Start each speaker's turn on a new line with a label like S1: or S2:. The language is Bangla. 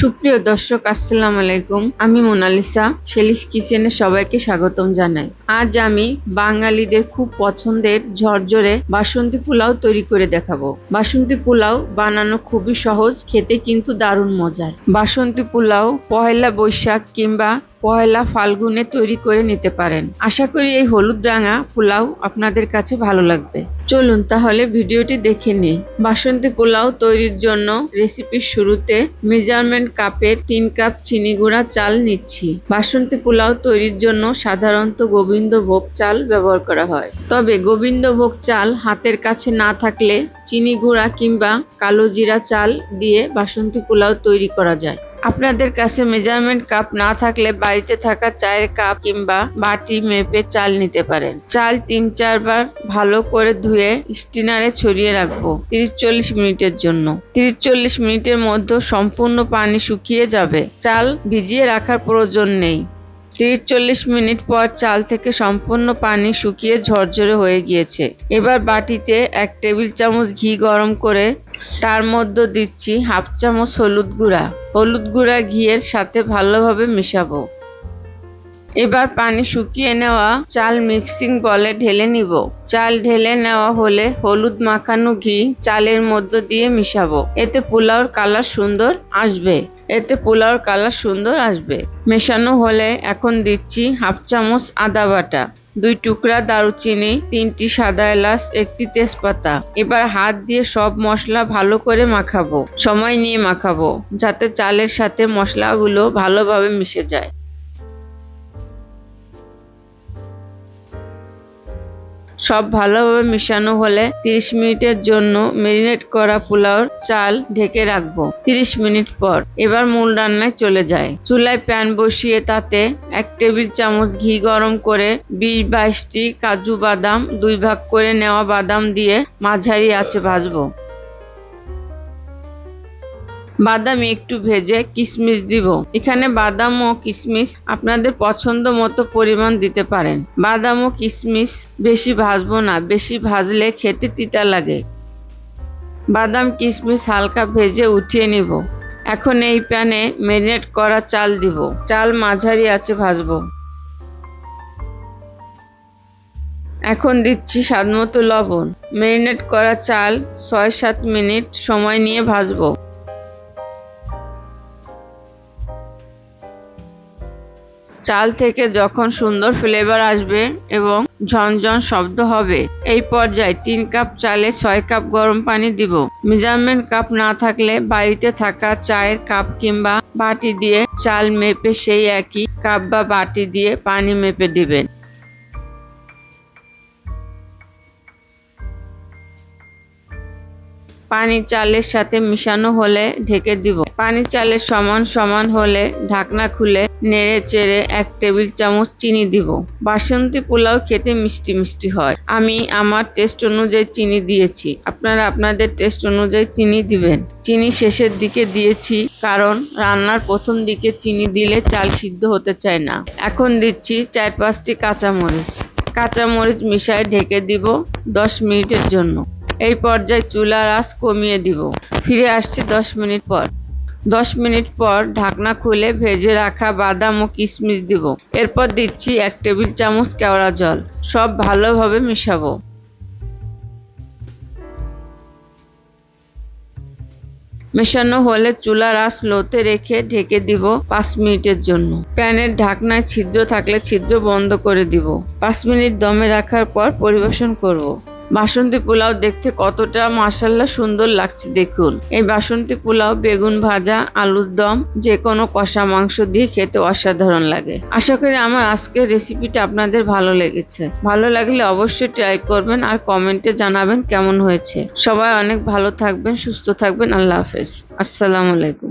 S1: সুপ্রিয় দর্শক, আসসালাম আলাইকুম। আমি মোনালিসা সেলিস কিচেনে সবাইকে স্বাগতম জানাই। আজ আমি বাঙালিদের খুব পছন্দের ঝরঝরে বাসন্তী পোলাও তৈরি করে দেখাবো। বাসন্তী পোলাও বানানো খুবই সহজ, খেতে কিন্তু দারুণ মজার। বাসন্তী পোলাও পহেলা বৈশাখ কিংবা পহেলা ফাল্গুনে তৈরি করে নিতে পারেন। আশা করি এই হলুদ রাঙা পোলাও আপনাদের কাছে ভালো লাগবে। চলুন তাহলে ভিডিওটি দেখে নিই। বাসন্তী পোলাও তৈরির জন্য রেসিপির শুরুতে মেজারমেন্ট কাপের তিন কাপ চিনি গুঁড়া চাল নিচ্ছি। বাসন্তী পোলাও তৈরির জন্য সাধারণত গোবিন্দভোগ চাল ব্যবহার করা হয়। তবে গোবিন্দভোগ চাল হাতের কাছে না থাকলে চিনি গুঁড়া কিংবা কালো জিরা চাল দিয়ে বাসন্তী পোলাও তৈরি করা যায়। আপনাদের কাছে মেজারমেন্ট কাপ না থাকলে বাড়িতে থাকা চায়ের কাপ কিংবা বাটি মেপে চাল নিতে পারেন। চাল তিন চারবার ভালো করে ধুয়ে স্টিনারে ছড়িয়ে রাখব তিরিশ চল্লিশ মিনিটের জন্য। তিরিশ চল্লিশ মিনিটের মধ্যে সম্পূর্ণ পানি শুকিয়ে যাবে। চাল ভিজিয়ে রাখার প্রয়োজন নেই। তিরিশ চল্লিশ মিনিট পর চাল থেকে সম্পূর্ণ পানি শুকিয়ে ঝরঝরে হয়ে গিয়েছে। এবার বাটিতে এক টেবিল চামচ ঘি গরম করে তার মধ্যে দিচ্ছি হাফ চামচ হলুদ গুঁড়া। হলুদ গুঁড়া ঘিয়ের সাথে ভালোভাবে মিশাবো। এবার পানি শুকিয়ে নেওয়া চাল মিক্সিং বলে ঢেলে নিব। চাল ঢেলে নেওয়া হলে হলুদ মাখানো ঘি চালের মধ্য দিয়ে মিশাবো। এতে পোলাওর কালার সুন্দর আসবে। এতে পোলাওর কালার সুন্দর আসবে। মেশানো হলে এখন দিচ্ছি হাফ চামচ আদা বাটা, দুই টুকরা দারুচিনি, তিনটি সাদা এলাচ, একটি তেজপাতা। এবার হাত দিয়ে সব মশলা ভালো করে মাখাবো। সময় নিয়ে মাখাবো, যাতে চালের সাথে মশলাগুলো ভালোভাবে মিশে যায়। সব ভালোভাবে মিশানো হলে 30 মিনিটের জন্য মেরিনেট করা পোলাওর চাল ঢেকে রাখব 30 মিনিট পর। এবার মূল রান্নায় চলে যায় চুলায় প্যান বসিয়ে তাতে এক টেবিল চামচ ঘি গরম করে বিশ বাইশটি কাজু বাদাম দুই ভাগ করে নেওয়া বাদাম দিয়ে মাঝারি আছে ভাজবো। বাদাম একটু ভেজে কিশমিশ দিব। এখানে বাদাম ও কিশমিশ আপনাদের পছন্দ মতো পরিমাণ দিতে পারেন। বাদাম ও কিশমিশ বেশি ভাজবো না, বেশি ভাজলে খেতে তিতা লাগে। বাদাম, কিশমিশ হালকা ভেজে উঠিয়ে নিব। এখন এই প্যানে ম্যারিনেট করা চাল দিব। চাল মাঝারি আছে ভাজবো। এখন দিচ্ছি স্বাদমতো লবণ। ম্যারিনেট করা চাল ছয় সাত মিনিট সময় নিয়ে ভাজবো। চাল থেকে যখন সুন্দর ফ্লেভার আসবে এবং ঝনঝন শব্দ হবে, এই পর্যায়ে তিন কাপ চালে ছয় কাপ গরম পানি দিব। মেজারমেন্ট কাপ না থাকলে বাড়িতে থাকা চায়ের কাপ কিংবা বাটি দিয়ে চাল মেপে সেই একই কাপ বা বাটি দিয়ে পানি মেপে দিবেন। পানি চালের সাথে মিশানো হলে ঢেকে দিব। পানি চালের সমান সমান হলে ঢাকনা খুলে নেড়ে চেড়ে এক টেবিল চামচ চিনি দিব। বাসন্তী পোলাও খেতে মিষ্টি মিষ্টি হয়। আমি আমার টেস্ট অনুযায়ী চিনি দিয়েছি। আপনারা আপনাদের টেস্ট অনুযায়ী চিনি দিবেন। চিনি শেষের দিকে দিয়েছি কারণ রান্নার প্রথম দিকে চিনি দিলে চাল সিদ্ধ হতে চায় না। এখন দিচ্ছি চার পাঁচটি কাঁচামরিচ। কাঁচামরিচ মিশায় ঢেকে দিব দশ মিনিটের জন্য। এই পর্যায়ে চুলার আঁচ কমিয়ে দিব। ফিরে আসছি দশ মিনিট পর। দশ মিনিট পর ঢাকনা খুলে ভেজে রাখা বাদাম ও কিশমিশ দিব। এরপর দিচ্ছি এক টেবিল চামচ কেওড়া জল। সব ভালোভাবে মিশাবো। মেশানো হলে চুলার আঁচ লোতে রেখে ঢেকে দিব পাঁচ মিনিটের জন্য। প্যানের ঢাকনায় ছিদ্র থাকলে ছিদ্র বন্ধ করে দিব। পাঁচ মিনিট দমে রাখার পর পরিবেশন করব। বাসন্তী পোলাও দেখতে কতটা মাসাল্লা সুন্দর লাগছে দেখুন। এই বাসন্তী পোলাও, বেগুন ভাজা, আলুর দম যে কোনো কষা মাংস দিয়ে খেতে অসাধারণ লাগে। আশা করি আমার আজকের রেসিপিটা আপনাদের ভালো লেগেছে। ভালো লাগলে অবশ্যই ট্রাই করবেন আর কমেন্টে জানাবেন কেমন হয়েছে। সবাই অনেক ভালো থাকবেন, সুস্থ থাকবেন, আল্লাহ হাফেজ। আসসালামু আলাইকুম।